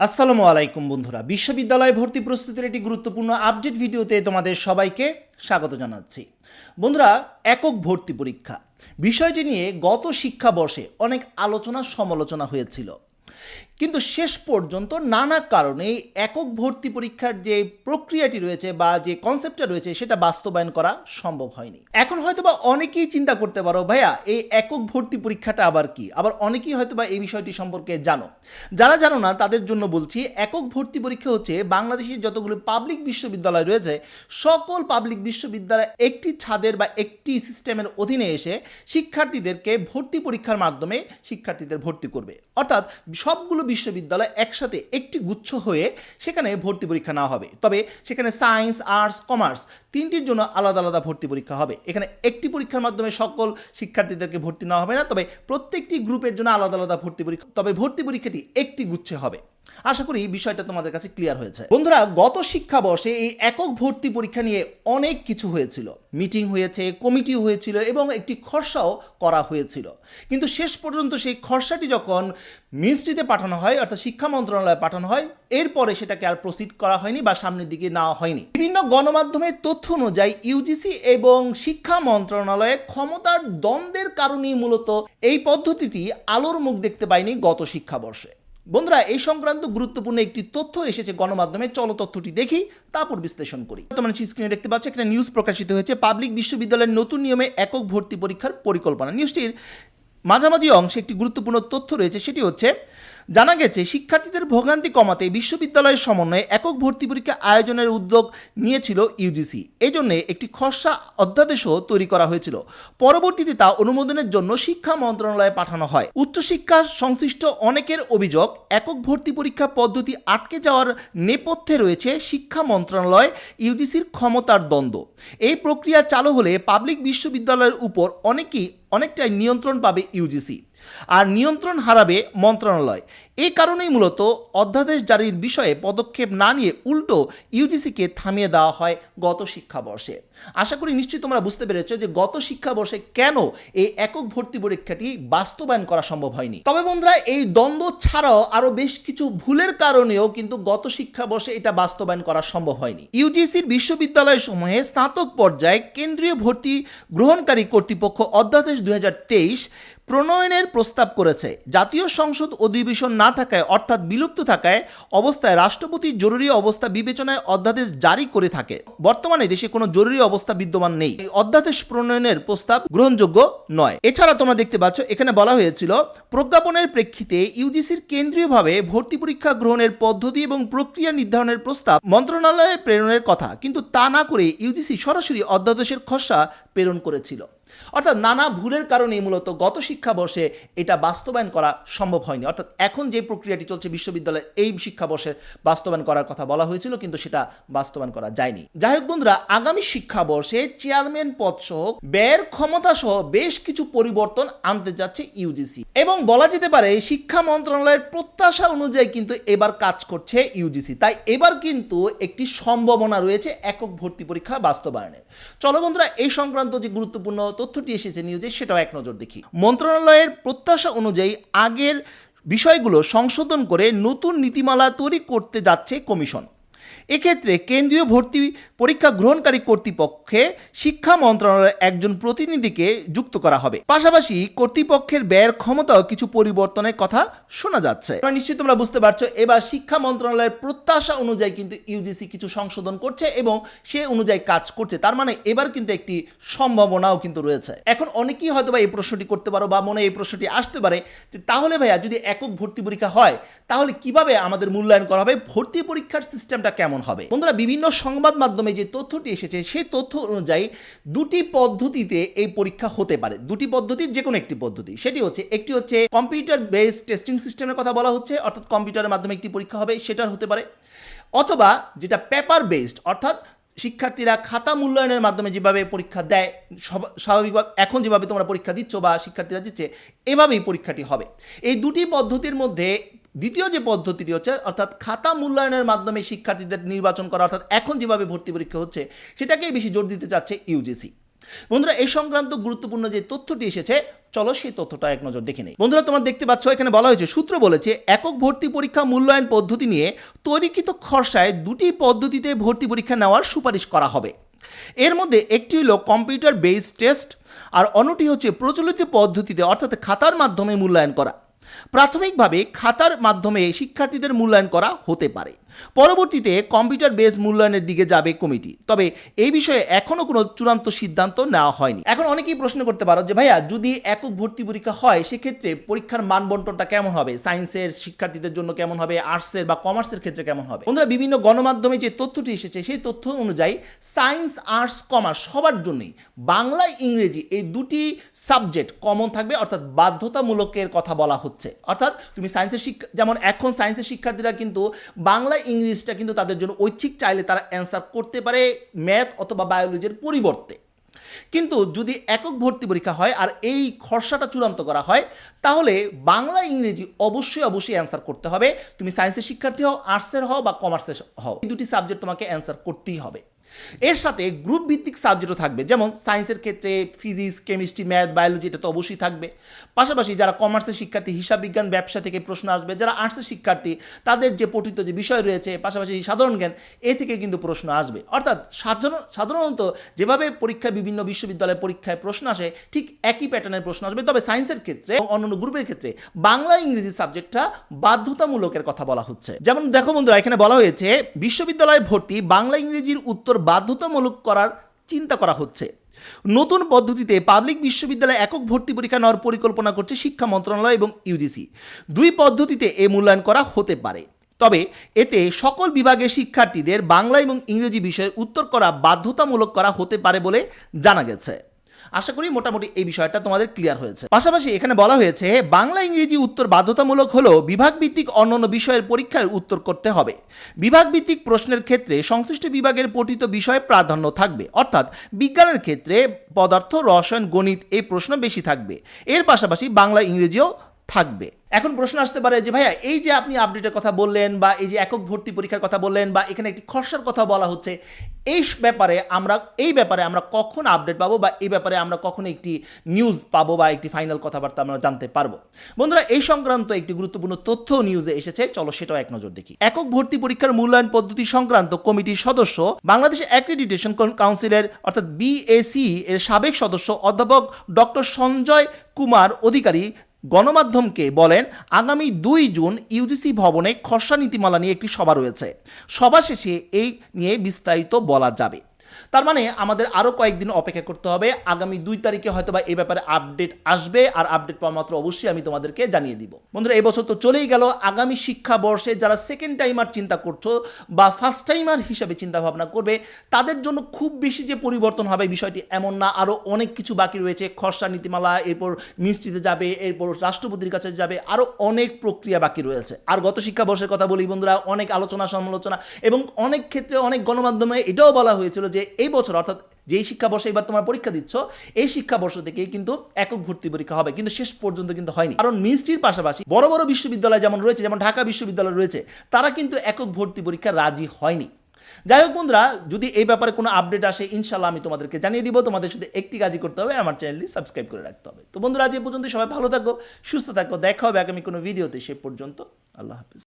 আসসালামু আলাইকুম বন্ধুরা। বিশ্ববিদ্যালয় ভর্তি প্রস্তুতির একটি গুরুত্বপূর্ণ আপডেট ভিডিওতে তোমাদের সবাইকে স্বাগত জানাচ্ছি। বন্ধুরা, একক ভর্তি পরীক্ষা। বিষয়টি নিয়ে গত শিক্ষাবর্ষে অনেক আলোচনা সমালোচনা হয়েছিল। কিন্তু শেষ পর্যন্ত নানা কারণে একক ভর্তি পরীক্ষার যে প্রক্রিয়াটি রয়েছে বা যে কনসেপ্টটা রয়েছে, সেটা বাস্তবায়ন করা সম্ভব হয়নি। এখন হয়তো বা অনেকেই চিন্তা করতে পারো, ভাইয়া, এই একক ভর্তি পরীক্ষাটা আবার কি? আবার অনেকেই হয়তো বা এই বিষয়টি সম্পর্কে জানো। যারা জানো না, তাদের জন্য বলছি, একক ভর্তি পরীক্ষা হচ্ছে বাংলাদেশের যতগুলো পাবলিক বিশ্ববিদ্যালয় রয়েছে, সকল পাবলিক বিশ্ববিদ্যালয় একটি ছাদের বা একটি সিস্টেমের অধীনে এসে শিক্ষার্থীদেরকে ভর্তি পরীক্ষার মাধ্যমে শিক্ষার্থীদের ভর্তি করবে। অর্থাৎ সবগুলো বিশ্ববিদ্যালয় একসাথে একটি গুচ্ছ হয়ে সেখানে ভর্তি পরীক্ষা না হবে। তবে সেখানে সায়েন্স, আর্টস, কমার্স তিনটির জন্য আলাদা আলাদা ভর্তি পরীক্ষা হবে। এখানে একটি পরীক্ষার মাধ্যমে সকল শিক্ষার্থীদেরকে ভর্তি নেওয়া হবে না, তবে প্রত্যেকটি গ্রুপের জন্য আলাদা আলাদা ভর্তি পরীক্ষা তবে ভর্তি পরীক্ষাটি একটি গুচ্ছে হবে। আশা করি বিষয়টা তোমাদের কাছে ক্লিয়ার হয়েছে। বন্ধুরা, গত শিক্ষাবর্ষে এই একক ভর্তি পরীক্ষা নিয়ে অনেক কিছু হয়েছিল। মিটিং হয়েছে কমিটি হয়েছিল এবং একটি খরসাও করা হয়েছিল। কিন্তু শেষ পর্যন্ত সেই খরসাটি যখন মিনিস্ট্রিতে পাঠানো হয়, অর্থাৎ শিক্ষা মন্ত্রণালয়ে পাঠানো হয়, এরপরে সেটাকে আর প্রসিড করা হয়নি বা সামনের দিকে নেওয়া হয়নি। বিভিন্ন গণমাধ্যমের তথ্য অনুযায়ী ইউজিসি এবং শিক্ষা মন্ত্রণালয়ে ক্ষমতার দ্বন্দ্বের কারণেই মূলত এই পদ্ধতিটি আলোর মুখ দেখতে পায়নি গত শিক্ষাবর্ষে। বন্ধুরা, এই সংক্রান্ত গুরুত্বপূর্ণ একটি তথ্য এসেছে গণমাধ্যমে। চলো তথ্যটি দেখি, তারপর বিশ্লেষণ করি। তোমরা স্ক্রিনে দেখতে পাচ্ছ, একটা নিউজ প্রকাশিত হয়েছে। পাবলিক বিশ্ববিদ্যালয়ের নতুন নিয়মে একক ভর্তি পরীক্ষার পরিকল্পনা। নিউজটির মাঝামাঝি অংশে একটি গুরুত্বপূর্ণ তথ্য রয়েছে, সেটি হচ্ছে জানা গেছে, শিক্ষার্থীদের ভোগান্তি কমাতে বিশ্ববিদ্যালয়ের সমন্বয়ে একক ভর্তি পরীক্ষা আয়োজনের উদ্যোগ নিয়েছিল ইউজিসি এই জন্য একটি খসড়া অধ্যাদেশও তৈরি করা হয়েছিল। পরবর্তীতে তা অনুমোদনের জন্য শিক্ষা মন্ত্রণালয়ে পাঠানো হয়। উচ্চশিক্ষা সংশ্লিষ্ট অনেকের অভিযোগ, একক ভর্তি পরীক্ষা পদ্ধতি আটকে যাওয়ার নেপথ্যে রয়েছে শিক্ষা মন্ত্রণালয় ইউজিসির ক্ষমতার দ্বন্দ্ব। এই প্রক্রিয়া চালু হলে পাবলিক বিশ্ববিদ্যালয়ের উপর অনেকেই অনেকটাই নিয়ন্ত্রণ পাবে ইউজিসি আর নিয়ন্ত্রণ হারাবে মন্ত্রণালয়। এই কারণেই মূলত অধ্যাদেশ জারির বিষয়ে পদক্ষেপ না নিয়ে উল্টো ইউজিসিকে থামিয়ে দেওয়া হয় গত শিক্ষাবর্ষে। আশা করি নিশ্চয়ই তোমরা বুঝতে পেরেছ যে গত শিক্ষাবর্ষে কেন এই একক ভর্তি পরীক্ষাটি বাস্তবায়ন করা সম্ভব হয়নি। তবে বন্ধুরা, এই দ্বন্দ্ব ছাড়াও আরও বেশ কিছু ভুলের কারণেও কিন্তু গত শিক্ষাবর্ষে এটা বাস্তবায়ন করা সম্ভব হয়নি। ইউজিসির বিশ্ববিদ্যালয় সমূহে স্নাতক পর্যায়ে কেন্দ্রীয় ভর্তি গ্রহণকারী কর্তৃপক্ষ অধ্যাদেশ দুই হাজার তেইশ প্রণয়নের প্রস্তাব করেছে। জাতীয় সংসদ অধিবেশন না থাকায়, অর্থাৎ বিলুপ্ত থাকায় অবস্থায় রাষ্ট্রপতি জরুরি অবস্থা বিবেচনায় অধ্যাদেশ জারি করে থাকে। বর্তমানে দেশে কোনো জরুরি অবস্থা বিদ্যমান নেই। এই অধ্যাদেশ প্রণয়নের প্রস্তাব গ্রহণযোগ্য নয়। এছাড়া তোমরা দেখতে পাচ্ছ, এখানে বলা হয়েছিল, প্রজ্ঞাপনের প্রেক্ষিতে ইউজিসির কেন্দ্রীয়ভাবে ভর্তি পরীক্ষা গ্রহণের পদ্ধতি এবং প্রক্রিয়া নির্ধারণের প্রস্তাব মন্ত্রণালয়ে প্রেরণের কথা, কিন্তু তা না করে ইউজিসি সরাসরি অধ্যাদেশের খসড়া প্রেরণ করেছিল। অর্থাৎ নানা ভুলের কারণেই মূলত গত শিক্ষাবর্ষে এটা বাস্তবায়ন করা সম্ভব হয়নি। অর্থাৎ এখন যে প্রক্রিয়াটি চলছে বিশ্ববিদ্যালয়ে, এই শিক্ষাবর্ষে বাস্তবায়ন করার কথা বলা হয়েছিল, কিন্তু সেটা বাস্তবায়ন করা যায়নি। যাই হোক বন্ধুরা, আগামী শিক্ষাবর্ষে চেয়ারম্যান পদ সহ ব্যয়ের ক্ষমতা সহ বেশ কিছু পরিবর্তন আনতে যাচ্ছে ইউজিসি এবং বলা যেতে পারে, শিক্ষা মন্ত্রণালয়ের প্রত্যাশা অনুযায়ী কিন্তু এবার কাজ করছে ইউজিসি তাই এবার কিন্তু একটি সম্ভাবনা রয়েছে একক ভর্তি পরীক্ষা বাস্তবায়নের। চলো বন্ধুরা, এই সংক্রান্ত যে গুরুত্বপূর্ণ তথ্যটি এসেছে নিউজে, সেটাও এক নজর দেখি। মন্ত্রণালয়ের প্রত্যাশা অনুযায়ী আগের বিষয়গুলো সংশোধন করে নতুন নীতিমালা তৈরি করতে যাচ্ছে কমিশন। এক্ষেত্রে কেন্দ্রীয় ভর্তি পরীক্ষা গ্রহণকারী কর্তৃপক্ষে শিক্ষা মন্ত্রণালয়ের একজন প্রতিনিধিকে যুক্ত করা হবে। পাশাপাশি কর্তৃপক্ষের ব্যয়ের ক্ষমতাও কিছু পরিবর্তনের কথা শোনা যাচ্ছে। নিশ্চয়ই তোমরা বুঝতে পারছ, এবার শিক্ষা মন্ত্রণালয়ের প্রত্যাশা অনুযায়ী কিন্তু ইউজিসি কিছু সংশোধন করছে এবং সে অনুযায়ী কাজ করছে। তার মানে এবার কিন্তু একটি সম্ভাবনাও কিন্তু রয়েছে। এখন অনেকেই হয়তো বা এই প্রশ্নটি করতে পারো বা মনে এই প্রশ্নটি আসতে পারে যে তাহলে ভাইয়া যদি একক ভর্তি পরীক্ষা হয়, তাহলে কীভাবে আমাদের মূল্যায়ন করা হবে? ভর্তি পরীক্ষার সিস্টেমটা কেমন? হবে? বন্ধুরা, বিভিন্ন সংবাদ মাধ্যমে যে তথ্যটি এসেছে, সেই তথ্য অনুযায়ী দুটি পদ্ধতিতে এই পরীক্ষা হতে পারে। দুটি পদ্ধতির যে কোনো একটি পদ্ধতি। সেটি হচ্ছে, একটি হচ্ছে কম্পিউটার বেসড টেস্টিং সিস্টেমের কথা বলা হচ্ছে, অর্থাৎ কম্পিউটারের মাধ্যমে একটি পরীক্ষা হবে সেটার হতে পারে। অথবা যেটা পেপার বেসড অর্থাৎ শিক্ষার্থীরা খাতা মূল্যায়নের মাধ্যমে যেভাবে পরীক্ষা দেয়, সব- স্বাভাবিকভাবে এখন যেভাবে তোমরা পরীক্ষা দিচ্ছ বা শিক্ষার্থীরা দিচ্ছে, এভাবেই পরীক্ষাটি হবে। এই দুটি পদ্ধতির মধ্যে দ্বিতীয় যে পদ্ধতিটি হচ্ছে, অর্থাৎ খাতা মূল্যায়নের মাধ্যমে শিক্ষার্থীদের নির্বাচন করা, অর্থাৎ এখন যেভাবে ভর্তি পরীক্ষা হচ্ছে, সেটাকেই বেশি জোর দিতে চাচ্ছে ইউজিসি বন্ধুরা এই সংক্রান্ত গুরুত্বপূর্ণ যে তথ্যটি এসেছে, চলো সেই তথ্যটা এক নজর দেখে নেই। বন্ধুরা, তোমার দেখতে পাচ্ছ, এখানে বলা হয়েছে, সূত্র বলেছে, একক ভর্তি পরীক্ষা মূল্যায়ন পদ্ধতি নিয়ে তৈরিকৃত খরসায় দুটি পদ্ধতিতে ভর্তি পরীক্ষা নেওয়ার সুপারিশ করা হবে। এর মধ্যে একটি হলো কম্পিউটার বেসড টেস্ট, আর অন্যটি হচ্ছে প্রচলিত পদ্ধতিতে, অর্থাৎ খাতার মাধ্যমে মূল্যায়ন করা। প্রাথমিকভাবে খাতার মাধ্যমে শিক্ষার্থীদের মূল্যায়ন করা হতে পারে। পরবর্তীতে কম্পিউটার বেস মূল্যায়নের দিকে যাবে কমিটি। তবে এই বিষয়ে এখনও কোনো চূড়ান্ত সিদ্ধান্ত নেওয়া হয়নি। এখন অনেকেই প্রশ্ন করতে পারো যে, ভাইয়া, যদি একক ভর্তি পরীক্ষা হয়, সেক্ষেত্রে পরীক্ষার মান বন্টনটা কেমন হবে? সায়েন্সের শিক্ষার্থীদের জন্য কেমন হবে? আর্টসের বা কমার্সের ক্ষেত্রে কেমন হবে? বন্ধুরা, বিভিন্ন গণমাধ্যমে যে তথ্যটি এসেছে, সেই তথ্য অনুযায়ী সায়েন্স আর্টস কমার্স সবার জন্যই বাংলা, ইংরেজি এই দুটি সাবজেক্ট কমন থাকবে, অর্থাৎ বাধ্যতামূলকের কথা বলা হচ্ছে। অর্থাৎ তুমি সায়েন্সের শিক্ষা যেমন এখন সায়েন্সের শিক্ষার্থীরা কিন্তু বাংলা ইংলিশটা কিন্তু তাদের জন্য ঐচ্ছিক চাইলে তারা অ্যান্সার করতে পারে ম্যাথ অথবা বায়োলজির পরিবর্তে। কিন্তু যদি একক ভর্তি পরীক্ষা হয় আর এই খরসাটা চূড়ান্ত করা হয়, তাহলে বাংলা, ইংরেজি অবশ্যই অবশ্যই অ্যান্সার করতে হবে। তুমি সায়েন্সের শিক্ষার্থী হও আর্টসের হও বা কমার্সের হও। এই দুটি সাবজেক্ট তোমাকে অ্যান্সার করতেই হবে। এর সাথে গ্রুপ ভিত্তিক সাবজেক্টও থাকবে, যেমন সায়েন্সের ক্ষেত্রে ফিজিক্স কেমিস্ট্রি ম্যাথ বায়োলজি এটা তো অবশ্যই থাকবে। পাশাপাশি যারা কমার্সের শিক্ষার্থী, হিসাব বিজ্ঞান, ব্যবসা থেকে প্রশ্ন আসবে, যারা আর্টসের শিক্ষার্থী, তাদের যে পঠিত যে বিষয় রয়েছে, পাশাপাশি সাধারণ জ্ঞান, এ থেকে কিন্তু প্রশ্ন আসবে। অর্থাৎ সাধারণ, সাধারণত যেভাবে পরীক্ষায় বিভিন্ন বিশ্ববিদ্যালয়ের পরীক্ষায় প্রশ্ন আসে, ঠিক একই প্যাটার্নের প্রশ্ন আসবে। তবে সায়েন্সের ক্ষেত্রে অন্যান্য গ্রুপের ক্ষেত্রে বাংলা, ইংরেজি সাবজেক্টটা বাধ্যতামূলকের কথা বলা হচ্ছে। যেমন দেখো বন্ধুরা, এখানে বলা হয়েছে, বিশ্ববিদ্যালয়ে ভর্তি বাংলা, ইংরেজির উত্তর বাধ্যতামূলক করার চিন্তা করা হচ্ছে। নতুন পদ্ধতিতে পাবলিক বিশ্ববিদ্যালয়ে একক ভর্তি পরীক্ষা নেওয়ার পরিকল্পনা করছে শিক্ষা মন্ত্রণালয় এবং ইউজিসি। দুই পদ্ধতিতে এ মূল্যায়ন করা হতে পারে। তবে এতে সকল বিভাগের শিক্ষার্থীদের বাংলা এবং ইংরেজি বিষয়ে উত্তর করা বাধ্যতামূলক করা হতে পারে বলে জানা গেছে। আশা করি মোটামুটি এই বিষয়টা তোমাদের ক্লিয়ার হয়েছে। পাশাপাশি এখানে বলা হয়েছে, বাংলা ইংরেজি উত্তর বাধ্যতামূলক হলেও বিভাগভিত্তিক অন্যান্য বিষয়ের পরীক্ষার উত্তর করতে হবে। বিভাগভিত্তিক প্রশ্নের ক্ষেত্রে সংশ্লিষ্ট বিভাগের পঠিত বিষয়ে প্রাধান্য থাকবে। অর্থাৎ বিজ্ঞানের ক্ষেত্রে পদার্থ, রসায়ন, গণিত এই প্রশ্ন বেশি থাকবে। এর পাশাপাশি বাংলা ইংরেজিও থাকবে। এখন প্রশ্ন আসতে পারে যে, ভাইয়া, এই যে আপনি আপডেটের কথা বললেন বা এই যে একক ভর্তি পরীক্ষার কথা বললেন বা এখানে একটি খরচার কথা বলা হচ্ছে, এই ব্যাপারে আমরা, এই ব্যাপারে আমরা কখন আপডেট পাবো বা এই ব্যাপারে আমরা কখন একটি নিউজ পাবো বা একটি ফাইনাল কথাবার্তা আমরা জানতে পারব? বন্ধুরা, এই সংক্রান্ত একটি গুরুত্বপূর্ণ তথ্য নিউজে এসেছে। চলো সেটাও এক নজর দেখি। একক ভর্তি পরীক্ষার মূল্যায়ন পদ্ধতি সংক্রান্ত কমিটির সদস্য বাংলাদেশ অ্যাক্রিডিটেশন কাউন্সিলের অর্থাৎ বিএসি এর সাবেক সদস্য অধ্যাপক ডক্টর সঞ্জয় কুমার অধিকারী গণমাধ্যমকে বলেন, আগামী দুই জুন ইউজিসি ভবনে খসড়া নীতিমালা নিয়ে একটি সভা রয়েছে। সভা শেষে এই নিয়ে বিস্তারিত বলা যাবে। তার মানে আমাদের আরও কয়েকদিন অপেক্ষা করতে হবে। আগামী দুই তারিখে হয়তো বা এই ব্যাপারে আপডেট আসবে, আর আপডেট পাওয়া মাত্র অবশ্যই আমি তোমাদেরকে জানিয়ে দিব। বন্ধুরা এবছর তো চলেই গেল। আগামী শিক্ষাবর্ষে যারা সেকেন্ড টাইমার চিন্তা করছ বা ফার্স্ট টাইমার হিসাবে চিন্তা ভাবনা করবে, তাদের জন্য খুব বেশি যে পরিবর্তন হবে বিষয়টি এমন না। আরও অনেক কিছু বাকি রয়েছে। খসড়া নীতিমালা, এরপর মিনিস্ট্রিতে যাবে, এরপর রাষ্ট্রপতির কাছে যাবে আরও অনেক প্রক্রিয়া বাকি রয়েছে। আর গত শিক্ষাবর্ষের কথা বলি বন্ধুরা, অনেক আলোচনা সমালোচনা এবং অনেক ক্ষেত্রে অনেক গণমাধ্যমে এটাও বলা হয়েছিল যে এই বছর, অর্থাৎ যেই শিক্ষাবর্ষে এবার তোমার পরীক্ষা দিচ্ছ, এই শিক্ষাবর্ষ থেকেই কিন্তু একক ভর্তি পরীক্ষা হবে। কিন্তু শেষ পর্যন্ত কিন্তু হয়নি। কারণ মিনিস্ট্রির পাশাপাশি বড় বড় বিশ্ববিদ্যালয় যেমন রয়েছে, যেমন ঢাকা বিশ্ববিদ্যালয় রয়েছে, তারা কিন্তু একক ভর্তি পরীক্ষা রাজি হয়নি। যাই হোক বন্ধুরা, যদি এই ব্যাপারে কোনো আপডেট আসে ইনশাল্লাহ আমি তোমাদেরকে জানিয়ে দিব। তোমাদের শুধু একটি কাজই করতে হবে, আমার চ্যানেলটি সাবস্ক্রাইব করে রাখতে হবে। তো বন্ধুরা, আজ এই পর্যন্ত সবাই ভালো থাকো, সুস্থ থাকো। দেখা হবে আগামী কোনো ভিডিওতে। সে পর্যন্ত আল্লাহ হাফিজ।